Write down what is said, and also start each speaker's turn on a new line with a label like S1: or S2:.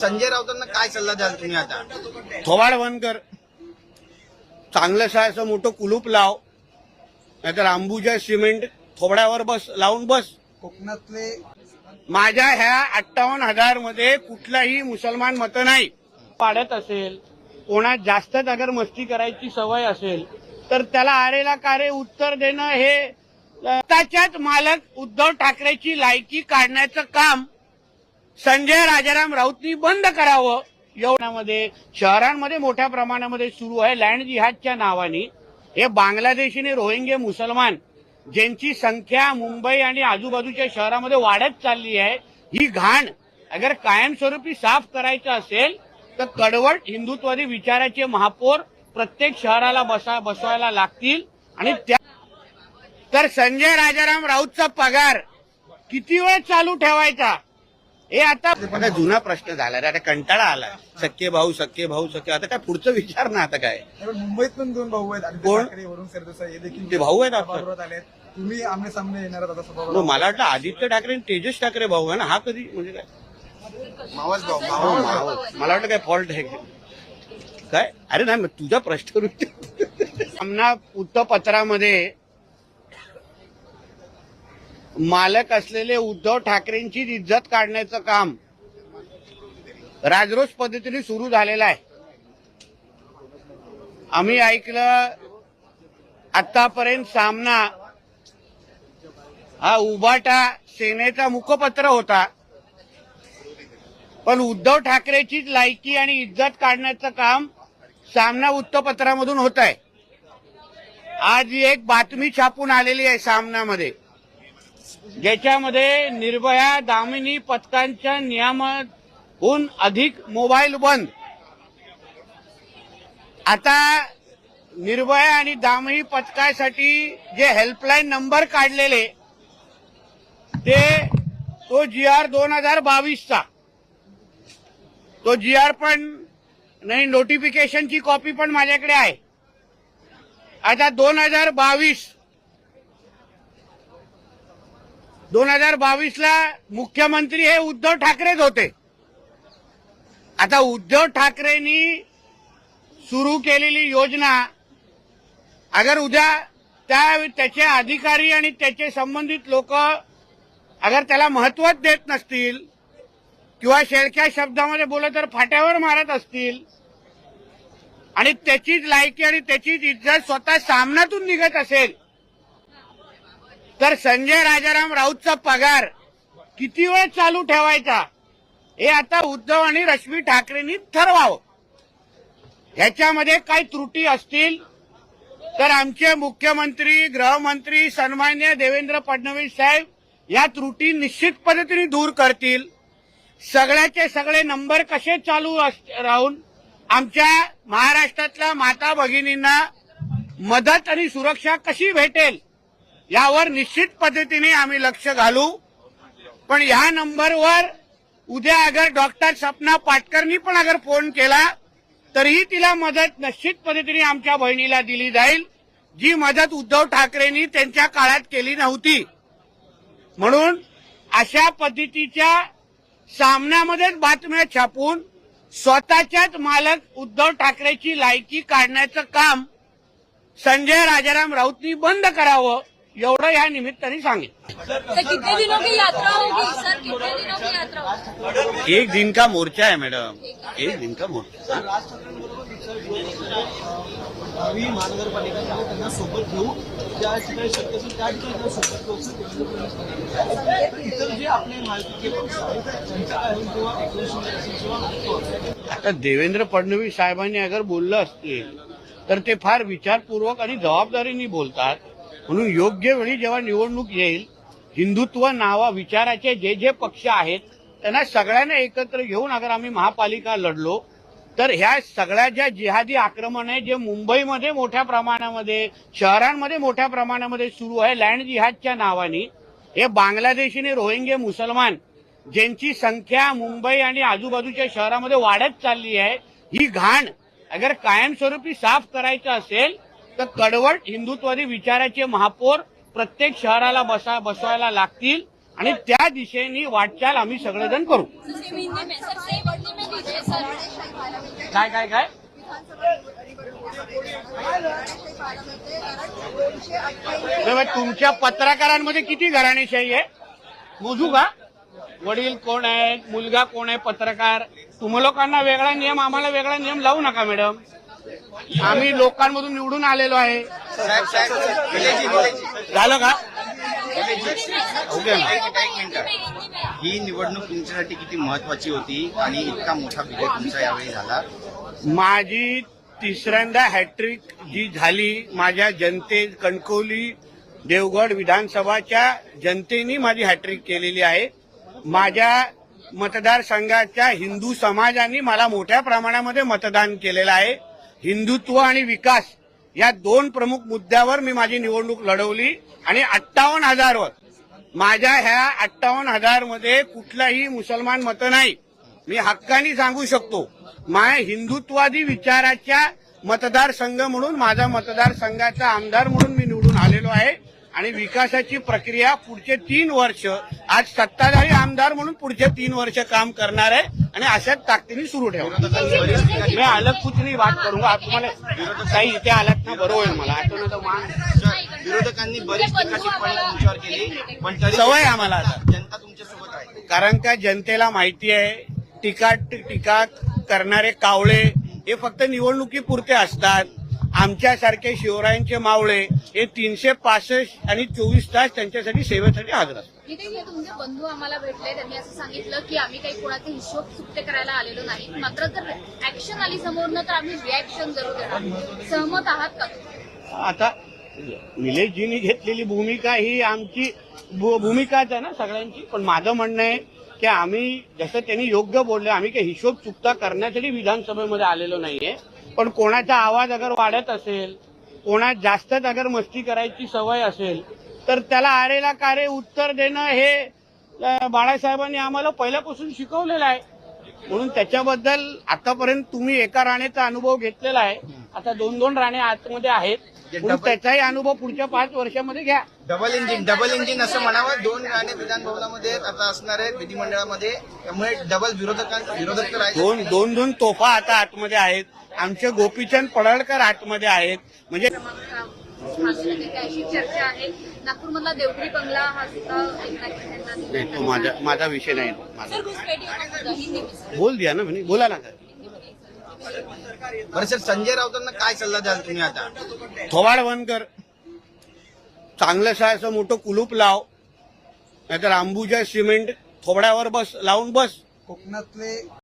S1: संजय राऊतांना काय सल्ला द्याल तुम्ही आता?
S2: थोबाड बंद कर. चांगलंसं असं मोठं कुलूप लाव. नाहीतर अंबुजा सिमेंट थोबड्यावर बस लावून बस.
S3: कोकणातले
S2: माझ्या ह्या अठ्ठावन्न हजारमध्ये कुठलाही मुसलमान मत नाही. पाडत असेल कोणात जास्तच अगर मस्ती करायची सवय असेल तर त्याला आरेला कारे उत्तर देणं हे त्याच्याच मालक उद्धव ठाकरेची लायकी काढण्याचं काम संजय राजाराम राऊतनी बंद करावं. एवढ्यामध्ये शहरांमध्ये मोठ्या प्रमाणामध्ये सुरू आहे लँड जिहादच्या नावाने. हे बांगलादेशीने रोहिंगे मुसलमान ज्यांची संख्या मुंबई आणि आजूबाजूच्या शहरामध्ये वाढत चालली आहे ही घाण अगर कायमस्वरूपी साफ करायचं असेल तर कडवट हिंदुत्वादी विचाराचे महापौर प्रत्येक शहराला बसा बसवायला लागतील आणि त्या तर संजय राजाराम राऊतचा पगार किती वेळ चालू ठेवायचा? हे आता आता जुना प्रश्न झाला रे आता कंटाळा आला. सख्खे भाऊ सख्खे भाऊ सख्खे आता काय पुढचं विचार ना आता काय?
S3: मुंबईत पण दोन भाऊ आहेत. आदित्य
S2: कोण?
S3: ठाकरे वरुण सरदेसाई हे देखील
S2: ते भाऊ आहेत?
S3: सभागृहात आले तुम्ही आमने सामने येणार आहात आता सभागृहात.
S2: मला वाटलं आदित्य ठाकरे आणि तेजस ठाकरे भाऊ आहे ना हा कधी म्हणजे काय?
S1: मावस भाऊ
S2: हो,
S1: मावस.
S2: मावस. मला वाटलं काय फॉल्ट आहे. काय? अरे नाही मग तुझा प्रश्न सामना वृत्तपत्रामध्ये मालक असलेले उद्धव ठाकरेंचीच इज्जत काढण्याचं काम राजरोष पद्धतीने सुरू झालेलं आहे. आम्ही ऐकलं आतापर्यंत सामना हा उबाटा सेनेचा मुखपत्र होता. पण उद्धव ठाकरेचीच लायकी आणि इज्जत काढण्याचं काम सामना वृत्तपत्रामधून होत आहे आज एक बातमी छापून आलेली आहे सामनामध्ये. ज्याच्यामध्ये निर्भया दामिनी पथकांच्या नियमाहून अधिक मोबाईल बंद. आता निर्भया आणि दामिनी पथकासाठी जे हेल्पलाईन नंबर काढलेले ते तो जी आर दोन हजार बावीसचा. तो जी आर पण नाही नोटिफिकेशनची कॉपी पण माझ्याकडे आहे. आता दोन हजार बावीस दोन हजार बावीसला मुख्यमंत्री हे उद्धव ठाकरेच होते. आता उद्धव ठाकरेंनी सुरू केलेली योजना अगर उद्या त्या त्याचे अधिकारी आणि त्याचे संबंधित लोक अगर त्याला महत्वच देत नसतील किंवा शेळक्या शब्दामध्ये बोलत तर फाट्यावर मारत असतील आणि त्याचीच लायकी आणि त्याचीच इज्जत स्वतः सामनातून निघत असेल तर संजय राजाराम राऊतचा पगार किती वेळ चालू ठेवायचा? हे आता उद्धव आणि रश्मी ठाकरेंनी ठरवावं. ह्याच्यामध्ये काही त्रुटी असतील तर आमचे मुख्यमंत्री गृहमंत्री सन्मान्य देवेंद्र फडणवीस साहेब या त्रुटी निश्चित पद्धतीने दूर करतील. सगळ्याचे सगळे नंबर कसे चालू अस- राहून आमच्या महाराष्ट्रातल्या माता भगिनींना मदत आणि सुरक्षा कशी भेटेल? यावर निश्चित पद्धतीने आम्ही लक्ष घालू. पण ह्या नंबरवर उद्या अगर डॉक्टर सपना पाटकरनी पण अगर फोन केला तरीही तिला मदत निश्चित पद्धतीने आमच्या बहिणीला दिली जाईल जी मदत उद्धव ठाकरेंनी त्यांच्या काळात केली नव्हती. म्हणून अशा पद्धतीच्या सामन्यामध्येच बातम्या छापून स्वतःच्याच मालक उद्धव ठाकरेची लायकी काढण्याचं काम संजय राजाराम राऊतनी बंद करावं. एवढं या निमित्ताने सांगेन.
S4: सर कितने दिनों की यात्रा होगी सर कितने दिनों की यात्रा होगी
S2: एक दिन का मोर्चा है मैडम. एक दिन का मोर्चा.
S5: त्यांना सोबत घेऊ. ठिकाणी शक्य असेल त्या ठिकाणी सोबत घेऊ. इतर जे आपले
S2: आता देवेंद्र फडणवीस साहेबांनी अगर बोललं असतील तर ते फार विचारपूर्वक आणि जबाबदारीने बोलतात. म्हणून योग्य वेळी जेव्हा निवडणूक येईल हिंदुत्व नावा विचाराचे जे जे पक्ष आहेत त्यांना सगळ्यांना एकत्र घेऊन अगर आम्ही महापालिका लढलो तर ह्या सगळ्या ज्या जिहादी आक्रमण आहे जे मुंबईमध्ये मोठ्या प्रमाणामध्ये शहरांमध्ये मोठ्या प्रमाणामध्ये सुरू आहे लँड जिहादच्या नावाने हे बांगलादेशीने रोहिंगे मुसलमान ज्यांची संख्या मुंबई आणि आजूबाजूच्या शहरामध्ये वाढत चालली आहे ही घाण अगर कायमस्वरूपी साफ करायचं असेल तर कडवट हिंदुत्ववादी विचाराचे महापौर प्रत्येक शहराला बसा बसवायला लागतील आणि त्या दिशेने वाटचाल आम्ही सगळेजण करू. काय काय काय? तुमच्या पत्रकारांमध्ये किती घराणेशाही आहे? मोजू का? वडील कोण आहेत? मुलगा कोण आहे? पत्रकार? तुम्हा लोकांना वेगळा नियम आम्हाला वेगळा नियम लावू नका मॅडम. आम्ही लोकांमधून निवडून आलेलो आहे. झालं का?
S1: ओके ही निवडणूक तुमच्यासाठी किती महत्वाची होती आणि इतका मोठा विजय तुमचा यावेळी झाला?
S2: माझी तिसऱ्यांदा हॅट्रिक जी झाली. माझ्या जनते कणकवली देवगड विधानसभाच्या जनतेने माझी हॅट्रिक केलेली आहे. माझ्या मतदारसंघाच्या हिंदू समाजाने मला मोठ्या प्रमाणामध्ये मतदान केलेलं आहे. हिंदुत्व आणि विकास या दोन प्रमुख मुद्द्यावर मी माझी निवडणूक लढवली आणि अठ्ठावन्न हजारवर माझ्या ह्या अठ्ठावन्न हजारमध्ये कुठलाही मुसलमान मतं नाही. मी हक्कानी सांगू शकतो माय हिंदुत्वादी विचाराच्या मतदारसंघ म्हणून माझा मतदारसंघाचा आमदार म्हणून मी निवडून आलेलो आहे. आणि विकासाची प्रक्रिया पुढचे तीन वर्ष आज सत्ताधारी आमदार म्हणून पुढचे तीन वर्ष काम करणार आहे आणि अशाच ताकदीने सुरू ठेवणार मी अलग कुछ नाही बात करूंगा आप तुम्हाला काही इथे आलात ना बरोबर आहे मला. आठवण
S1: विरोधकांनी बरीच तुमच्यावर केली पण
S2: सवय आम्हाला आता.
S1: जनता तुमच्यासोबत आहे.
S2: कारण का जनतेला माहिती आहे टीका टीका करणारे कावळे हे फक्त निवडणुकीपुरते असतात. आमच्यासारखे शिवरायांचे मावळे हे तीनशे पासष्ट आणि चोवीस तास त्यांच्यासाठी सेवेसाठी हजर असतात.
S4: तुमचे बंधू आम्हाला भेटले त्यांनी असं सांगितलं की आम्ही काही कोणाचे हिशोब सुट्टे करायला आलेलो नाही. मात्र जर ऍक्शन आली समोरनं तर आम्ही रिॲक्शन जरूर देणार. सहमत आहात का?
S2: आता निलेशजींनी घेतलेली भूमिका ही आमची भूमिकाच आहे ना सगळ्यांची. पण माझं म्हणणं आहे की आम्ही जसं त्यांनी योग्य बोलले आम्ही काही हिशोब चुकता करण्यासाठी विधानसभेमध्ये आलेलो नाहीये. पण कोणाचा आवाज अगर वाढत असेल कोणा जास्तच अगर मस्ती करायची सवय असेल तर त्याला आरेला कारे उत्तर देणं हे बाळासाहेबांनी आम्हाला पहिल्यापासून शिकवलेलं आहे. म्हणून त्याच्याबद्दल आतापर्यंत तुम्ही एका राणेचा अनुभव घेतलेला आहे. आता दोन दोन राणे आतमध्ये आहेत. त्याचाही अनुभव पुढच्या पाच वर्षामध्ये घ्या.
S1: डबल इंजिन डबल इंजिन असं म्हणावं. दोन राणे विधान भवनामध्ये आता असणार आहेत विधिमंडळामध्ये. त्यामुळे डबल विरोधकां विरोधक तर
S2: दोन दोन दोन तोफा आता आतमध्ये आहेत. आमचे गोपीचंद पडळकर आतमध्ये आहेत. म्हणजे
S4: क्रमांक मागच्या तिथे अशी चर्चा आहे नागपूरमधला देवगिरी बंगला हा सुद्धा एकनाथ खडसेंना
S2: नाही,
S4: दिलेला
S2: तो माझा माझा विषय नाही माझा. बोल दिया ना म्हणे. बोला ना. सर
S1: बरं सर संजय राऊतांना काय सल्ला द्याल तुम्ही आता?
S2: थोबाड बंद कर चांगलंसं असं मोठं कुलूप लाव. नाहीतर अंबुजा सिमेंट थोबड्यावर बस लावून बस.
S3: कोकणातले